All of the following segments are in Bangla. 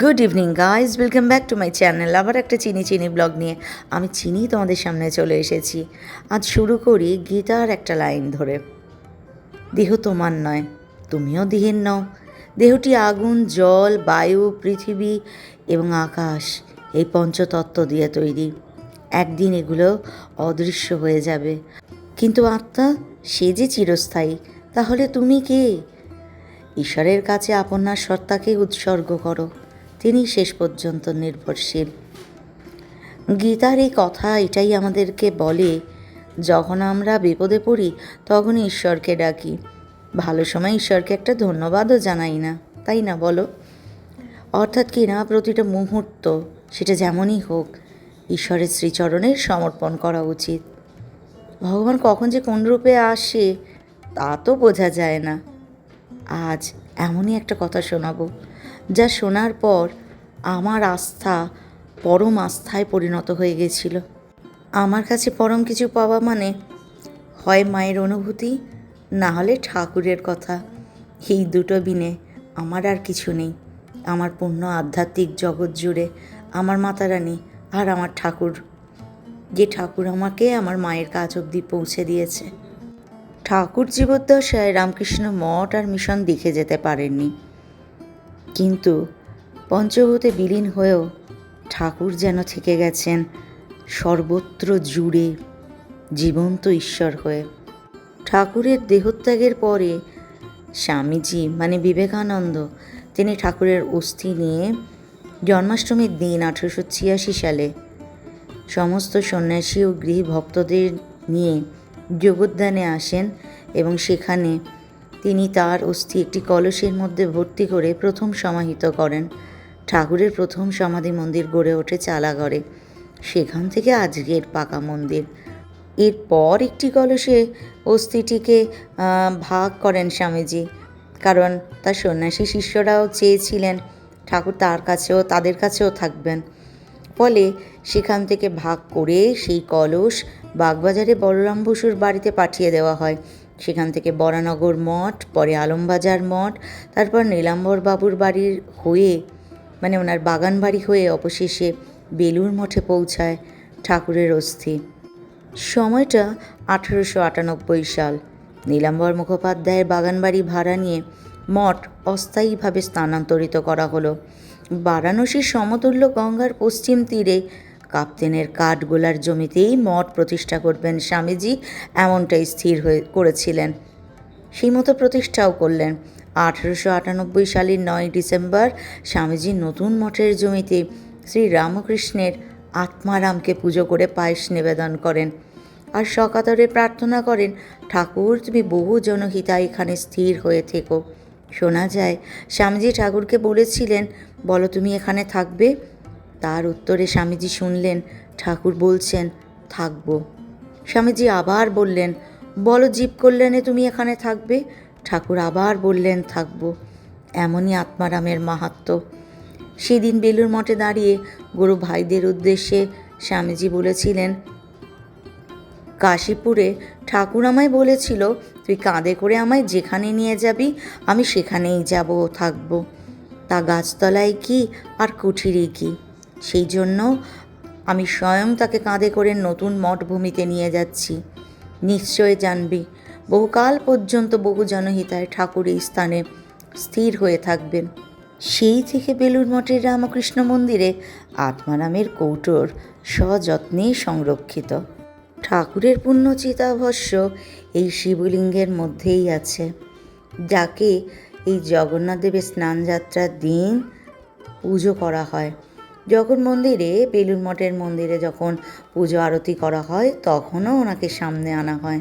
Good evening guys welcome back to my channel আবার একটা চিনি চিনি ব্লগ নিয়ে আমি চিনি তোমাদের সামনে চলে এসেছি। আজ শুরু করি গীতার একটা লাইন ধরে। দেহ তোমার নয়, তুমিও দেহের নও। দেহটি আগুন, জল, বায়ু, পৃথিবী এবং আকাশ এই পঞ্চতত্ত্ব দিয়ে তৈরি। একদিন এগুলো অদৃশ্য হয়ে যাবে। কিন্তু আত্মা, সে যে চিরস্থায়ী, তাহলে তুমি কে? ঈশ্বরের কাছে আপনার সত্তাকে উৎসর্গ করো। তিনি শেষ পর্যন্ত নির্ভরশীল। গীতার এই কথা এটাই আমাদেরকে বলে, যখন আমরা বিপদে পড়ি তখন ঈশ্বরকে ডাকি। ভালো সময় ঈশ্বরকে একটা ধন্যবাদও জানাই না, তাই না বলো? অর্থাৎ কি না, প্রতিটা মুহূর্ত সেটা যেমনই হোক, ঈশ্বরের শ্রীচরণে সমর্পণ করা উচিত। ভগবান কখন যে কোন রূপে আসে, তা তো বোঝা যায় না। আজ এমনই একটা কথা শোনাবো। যা শোনার পর আমার আস্থা পরম আস্থায় পরিণত হয়ে গেছিল। আমার কাছে পরম কিছু পাওয়া মানে হয় মায়ের অনুভূতি, না হলে ঠাকুরের কথা। এই দুটো বিনে আমার আর কিছু নেই। আমার পূর্ণ আধ্যাত্মিক জগৎ জুড়ে আমার মাতারানী আর আমার ঠাকুর। যে ঠাকুর আমাকে আমার মায়ের কাজ অবধি পৌঁছে দিয়েছে। ঠাকুর জীবদ্দশায় রামকৃষ্ণ মঠ আর মিশন দেখে যেতে পারেননি। কিন্তু পঞ্চভূতে বিলীন হয়েও ঠাকুর যেন থেকে গেছেন সর্বত্র জুড়ে জীবন্ত ঈশ্বর হয়ে। ঠাকুরের দেহত্যাগের পরে স্বামীজি মানে বিবেকানন্দ, তিনি ঠাকুরের অস্থি নিয়ে জন্মাষ্টমীর দিন আঠেরোশো ছিয়াশি সালে সমস্ত সন্ন্যাসী ও গৃহী ভক্তদের নিয়ে যোগোদ্যানে আসেন এবং সেখানে তিনি তার অস্থি একটি কলসের মধ্যে ভর্তি করে প্রথম সমাহিত করেন। ঠাকুরের প্রথম সমাধি মন্দির গড়ে ওঠে চালাগড়ে। সেখান থেকে আজকের পাকা মন্দির। এরপর একটি কলসে অস্থিটিকে ভাগ করেন স্বামীজি। কারণ তার সন্ন্যাসী শিষ্যরাও চেয়েছিলেন, ঠাকুর তার কাছেও, তাদের কাছেও থাকবেন। ফলে সেখান থেকে ভাগ করে সেই কলস বাগবাজারে বলরাম বসুর বাড়িতে পাঠিয়ে দেওয়া হয়। সেখান থেকে বরানগর মঠ, পরে আলমবাজার মঠ, তারপর নীলাম্বর বাবুর বাড়ির হয়ে মানে ওনার বাগান বাড়ি হয়ে অবশেষে বেলুর মঠে পৌঁছায় ঠাকুরের অস্থি। সময়টা আঠেরোশো আটানব্বই সাল। নীলাম্বর মুখোপাধ্যায়ের বাগানবাড়ি ভাড়া নিয়ে মঠ অস্থায়ীভাবে স্থানান্তরিত করা হলো। বারাণসীর সমতুল্য গঙ্গার পশ্চিম তীরে কাপ্তেনের কাঠগোলার জমিতেই মঠ প্রতিষ্ঠা করবেন স্বামীজি, এমনটাই স্থির হয়ে করেছিলেন। সেই মতো প্রতিষ্ঠাও করলেন। আঠেরোশো আটানব্বই সালের নয় ডিসেম্বর স্বামীজি নতুন মঠের জমিতে শ্রী রামকৃষ্ণের আত্মারামকে পুজো করে পায়েস নিবেদন করেন আর সকাতরে প্রার্থনা করেন, ঠাকুর, তুমি বহু জনহিতা এখানে স্থির হয়ে থেকো। শোনা যায়, স্বামীজি ঠাকুরকে বলেছিলেন, বলো, তুমি এখানে থাকবে? তার উত্তরে স্বামীজি শুনলেন, ঠাকুর বলছেন, থাকব। স্বামীজি আবার বললেন, বলো জীব কল্যাণে তুমি এখানে থাকবে? ঠাকুর আবার বললেন, থাকব। এমনই আত্মারামের মাহাত্ম্য সেদিন বেলুর মঠে দাঁড়িয়ে গুরু ভাইদের উদ্দেশ্যে স্বামীজি বলেছিলেন, কাশীপুরে ঠাকুর আমায় বলেছিল, তুই কাঁধে করে আমায় যেখানে নিয়ে যাবি, আমি সেখানেই যাব থাকব। তা গাছতলায় কি আর কুঠিরে কি? সেই জন্য আমি স্বয়ং তাকে কাঁধে করে নতুন মঠভূমিতে নিয়ে যাচ্ছি। নিশ্চয় জানবি, বহুকাল পর্যন্ত বহু জনহিতায় ঠাকুর এই স্থানে স্থির হয়ে থাকবেন। সেই থেকে বেলুর মঠের রামকৃষ্ণ মন্দিরে আত্মারামের কৌটোর সযত্নে সংরক্ষিত। ঠাকুরের পুণ্য চিতাভস্য এই শিবলিঙ্গের মধ্যেই আছে। যাকে এই জগন্নাথ দেবের স্নানযাত্রার দিন পুজো করা হয়। যখন মন্দিরে বেলুর মঠের মন্দিরে যখন পুজো আরতি করা হয়, তখনও ওনাকে সামনে আনা হয়।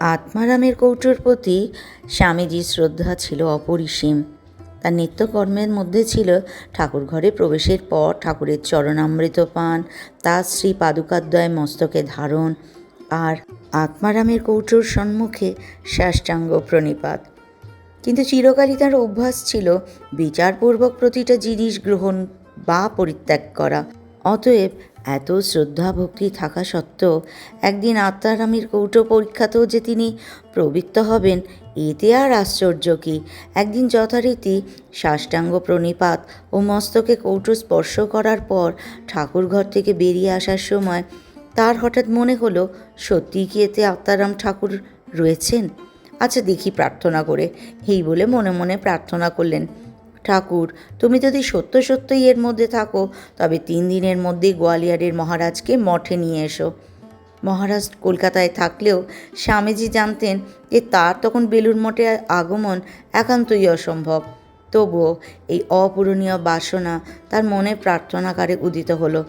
আত্মারামের কৌটোর প্রতি স্বামীজির শ্রদ্ধা ছিল অপরিসীম। তার নিত্যকর্মের মধ্যে ছিল ঠাকুর ঘরে প্রবেশের পর ঠাকুরের চরণামৃত পান, তার শ্রী পাদুকাদ্বয় মস্তকে ধারণ, আর আত্মারামের কৌটোর সম্মুখে সাষ্টাঙ্গ প্রণিপাত। কিন্তু চিরকালই তার অভ্যাস ছিল বিচারপূর্বক প্রতিটা জিনিস গ্রহণ বা পরিত্যাগ করা। অতএব এত শ্রদ্ধা ভক্তি থাকা সত্ত্বেও একদিন আত্মারামের কৌটো পরীক্ষাতেও যে তিনি প্রবৃত্ত হবেন, এতে আর আশ্চর্য কি? একদিন যথারীতি সাষ্টাঙ্গ প্রণিপাত ও মস্তকে কৌটো স্পর্শ করার পর ঠাকুর ঘর থেকে বেরিয়ে আসার সময় তার হঠাৎ মনে হলো সত্যিই কি এতে আত্মারাম ঠাকুর রয়েছেন? আচ্ছা দেখি প্রার্থনা করে। এই বলে মনে মনে প্রার্থনা করলেন। ঠাকুর, তুমি যদি সত্য সত্যই এর মধ্যে থাকো, তবে তিন দিনের মধ্যেই গোয়ালিয়রের মহারাজকে মঠে নিয়ে এসো। মহারাজ কলকাতায় থাকলেও স্বামীজি জানতেন যে তার তখন বেলুর মঠে আগমন একান্তই অসম্ভব। তবুও এই অপূরণীয় বাসনা তার মনে প্রার্থনাকারে উদিত হলো।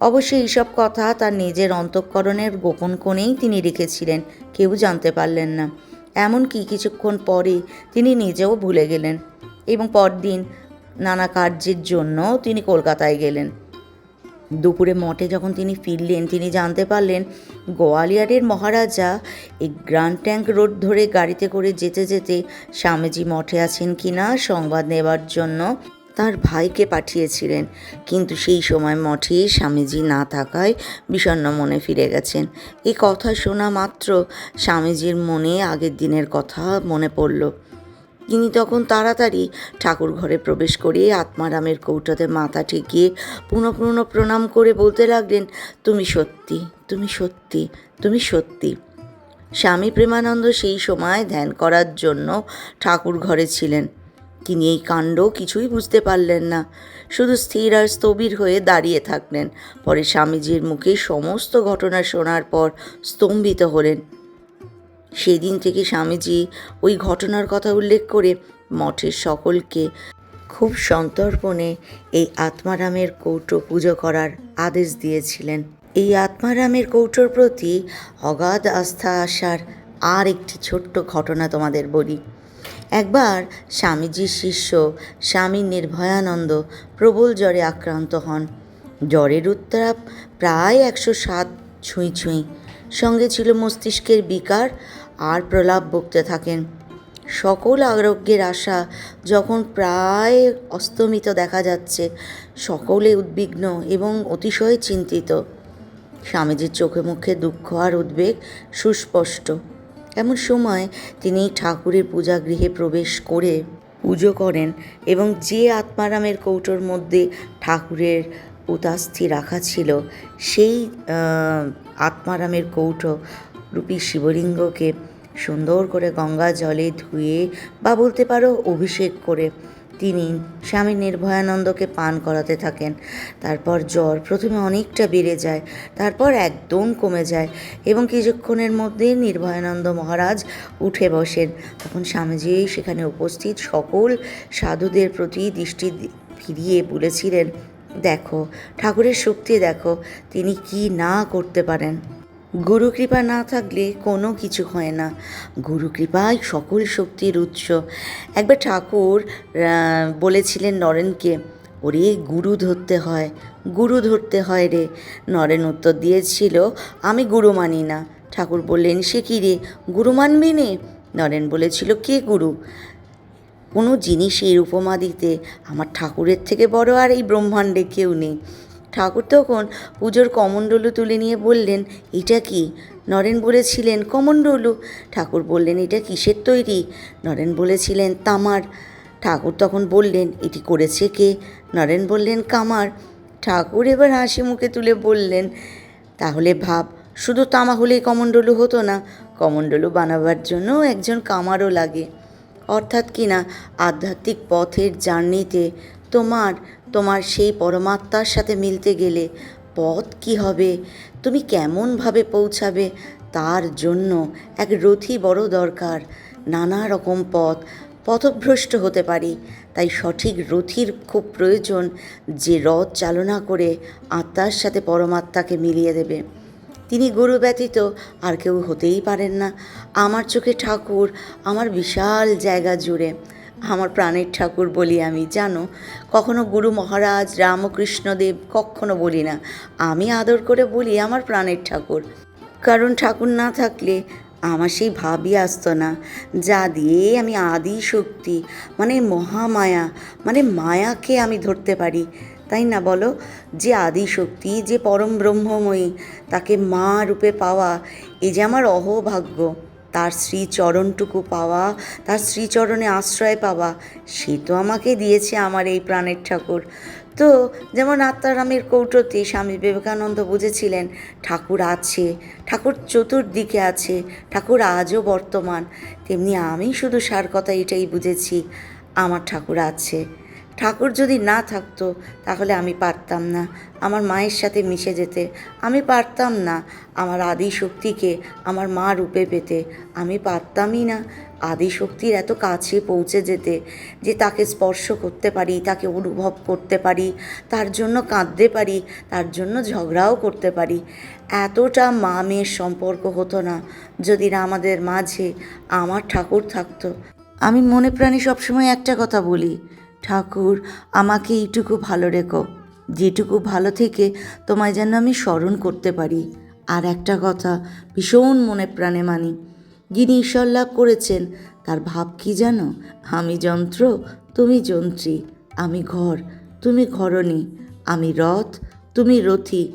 অবশ্যই এইসব কথা তার নিজের অন্তঃকরণের গোপন কোণেই তিনি রেখেছিলেন, কেউ জানতে পারলেন না। এমনকি কিছুক্ষণ পরে তিনি নিজেও ভুলে গেলেন। এবং পরদিন নানা কার্যের জন্য তিনি কলকাতায় গেলেন। দুপুরে মঠে যখন তিনি ফিরলেন, তিনি জানতে পারলেন গোয়ালিয়রের মহারাজা এই গ্র্যান্ড ট্যাঙ্ক রোড ধরে গাড়িতে করে যেতে যেতে স্বামীজি মঠে আছেন কি না সংবাদ নেবার জন্য তার ভাইকে পাঠিয়েছিলেন। কিন্তু সেই সময় মঠে স্বামীজি না থাকায় বিষণ্ণ মনে ফিরে গেছেন। এই কথা শোনা মাত্র স্বামীজির মনে আগের দিনের কথা মনে পড়ল। তিনি তখন তাড়াতাড়ি ঠাকুর ঘরে প্রবেশ করে আত্মারামের কৌটাতে মাথা ঠেকিয়ে পুনঃ পুনঃ প্রণাম করে বলতে লাগলেন, তুমি সত্যি তুমি সত্যি তুমি সত্যি। স্বামী প্রেমানন্দ সেই সময় ধ্যান করার জন্য ঠাকুর ঘরে ছিলেন। তিনি এই কাণ্ড কিছুই বুঝতে পারলেন না। শুধু স্থির আর স্থবির হয়ে দাঁড়িয়ে থাকলেন। পরে স্বামীজির মুখে সমস্ত ঘটনা শোনার পর স্তম্ভিত হলেন। সেদিন থেকে স্বামীজি ওই ঘটনার কথা উল্লেখ করে মঠের সকলকে খুব সন্তর্পণে এই আত্মারামের কৌটো পুজো করার আদেশ দিয়েছিলেন। এই আত্মারামের কৌটোর প্রতি অগাধ আস্থা আসার আর একটি ছোট্ট ঘটনা তোমাদের বলি। একবার স্বামীজির শিষ্য স্বামী নির্ভয়ানন্দ প্রবল জ্বরে আক্রান্ত হন। জ্বরের উত্তাপ প্রায় একশো সাত ছুঁই ছুঁই সঙ্গে ছিল মস্তিষ্কের বিকার আর প্রলাপ বকতে থাকেন। সকল আরোগ্যের আশা যখন প্রায় অস্তমিত দেখা যাচ্ছে, সকলে উদ্বিগ্ন এবং অতিশয় চিন্তিত। স্বামীজির চোখে মুখে দুঃখ আর উদ্বেগ সুস্পষ্ট। এমন সময় তিনি ঠাকুরের পূজা গৃহে প্রবেশ করে পুজো করেন এবং যে আত্মারামের কৌটোর মধ্যে ঠাকুরের উদাস্থি রাখা ছিল, সেই আত্মারামের কৌটো রূপী শিবলিঙ্গকে সুন্দর করে গঙ্গা জলে ধুয়ে বা বলতে পারো অভিষেক করে তিনি স্বামী নির্ভয়ানন্দকে পান করাতে থাকেন। তারপর জ্বর প্রথমে অনেকটা বেড়ে যায়, তারপর একদম কমে যায় এবং কিছুক্ষণের মধ্যে নির্ভয়ানন্দ মহারাজ উঠে বসেন। তখন স্বামীজি সেখানে উপস্থিত সকল সাধুদের প্রতি দৃষ্টি ফিরিয়ে বলেছিলেন দেখো, ঠাকুরের শক্তি দেখো, তিনি কি না করতে পারেন। গুরু কৃপা না থাকলে কোনো কিছু হয় না। গুরু কৃপাই সকল শক্তির উৎস। একবার ঠাকুর বলেছিলেন নরেনকে, ওরে, গুরু ধরতে হয়, গুরু ধরতে হয় রে। নরেন উত্তর দিয়েছিল, আমি গুরু মানি না। ঠাকুর বললেন, সে কী রে? গুরু মানবি নে? নরেন বলেছিল, কে গুরু? কোনো জিনিসের উপমা দিতে আমার ঠাকুরের থেকে বড় আর এই ব্রহ্মাণ্ডে কেউ নেই। ঠাকুর তখন পুজোর কমণ্ডলু তুলে নিয়ে বললেন, এটা কি? নরেন বলেছিলেন, কমণ্ডলু। ঠাকুর বললেন, এটা কিসের তৈরি? নরেন বলেছিলেন, তামার। ঠাকুর তখন বললেন, এটি করেছে কে? নরেন বললেন, কামার। ঠাকুর এবার হাসি মুখে তুলে বললেন, তাহলে ভাব, শুধু তামা হলেই কমণ্ডলু হতো না। কমণ্ডলু বানাবার জন্য একজন কামারও লাগে। অর্থাৎ কিনা আধ্যাত্মিক পথের জার্নিতে তোমার তোমার সেই পরমাত্মার সাথে মিলতে গেলে পথ কি হবে? তুমি কেমনভাবে পৌঁছাবে? তার জন্য এক রথি বড় দরকার। নানা রকম পথ, পথভ্রষ্ট হতে পারি। তাই সঠিক রথির খুব প্রয়োজন যে রথ চালনা করে আত্মার সাথে পরমাত্মাকে মিলিয়ে দেবে। তিনি গুরু ব্যতীত আর কেউ হতেই পারেন না। আমার চোখে ঠাকুর, আমার বিশাল জায়গা জুড়ে। আমার প্রাণের ঠাকুর বলি আমি, জানো? কখনো গুরু মহারাজ, রামকৃষ্ণদেব কখনো বলি না। আমি আদর করে বলি আমার প্রাণের ঠাকুর। কারণ ঠাকুর না থাকলে আমার সেই ভাবই আসতো না। যা দিয়ে আমি আদি শক্তি মানে মহামায়া মানে মায়াকে আমি ধরতে পারি। তাই না বলো? যে আদি শক্তি যে পরম ব্রহ্মময়ী, তাকে মা রূপে পাওয়া, এ যে আমার অহোভাগ্য। তার শ্রীচরণটুকু পাওয়া, তার শ্রীচরণে আশ্রয় পাওয়া, সে তো আমাকে দিয়েছে আমার এই প্রাণের ঠাকুর। তো যেমন আত্মারামের কৌটতে স্বামী বিবেকানন্দ বুঝেছিলেন, ঠাকুর আছে, ঠাকুর চতুর্দিকে আছে, ঠাকুর আজও বর্তমান। তেমনি আমি শুধু সার কথা এটাই বুঝেছি, আমার ঠাকুর আছে। ঠাকুর যদি না থাকতো, তাহলে আমি পারতাম না। আমার মায়ের সাথে মিশে যেতে, আমি পারতাম না। আমার আদি শক্তিকে আমার মা রূপে পেতে, আমি পারতামই না। আদি শক্তির এত কাছে পৌঁছে যেতে, যে তাকে স্পর্শ করতে পারি, তাকে অনুভব করতে পারি, তার জন্য কাঁদতে পারি, তার জন্য ঝগড়াও করতে পারি। এতটা মা মেয়ের সম্পর্ক হতো না, যদি না আমাদের মাঝে আমার ঠাকুর থাকতো। আমি মনে প্রাণে সবসময় একটা কথা বলি ঠাকুর, আমাকে এইটুকু ভালো রেখো। যেটুকু ভালো থেকে তোমায় যেন আমি স্মরণ করতে পারি। আর একটা কথা ভীষণ মনে প্রাণে মানি, যিনি ঈশ্বর লাভ করেছেন, তার ভাব কি জানো? আমি যন্ত্র, তুমি যন্ত্রী। আমি ঘর, তুমি ঘরণী। আমি রথ, তুমি রথী।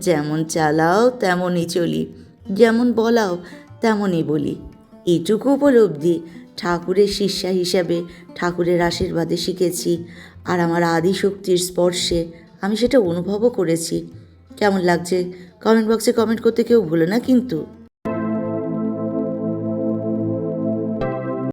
যেমন চালাও, তেমনই চলি। যেমন বলাও, তেমনই বলি। এইটুকু উপলব্ধি ঠাকুরের শিষ্যা হিসাবে ঠাকুরের আশীর্বাদে শিখেছি আর আমার আদি শক্তির স্পর্শে আমি সেটা অনুভবও করেছি। কেমন লাগছে? কমেন্ট বক্সে কমেন্ট করতে কেউ ভুলো না কিন্তু।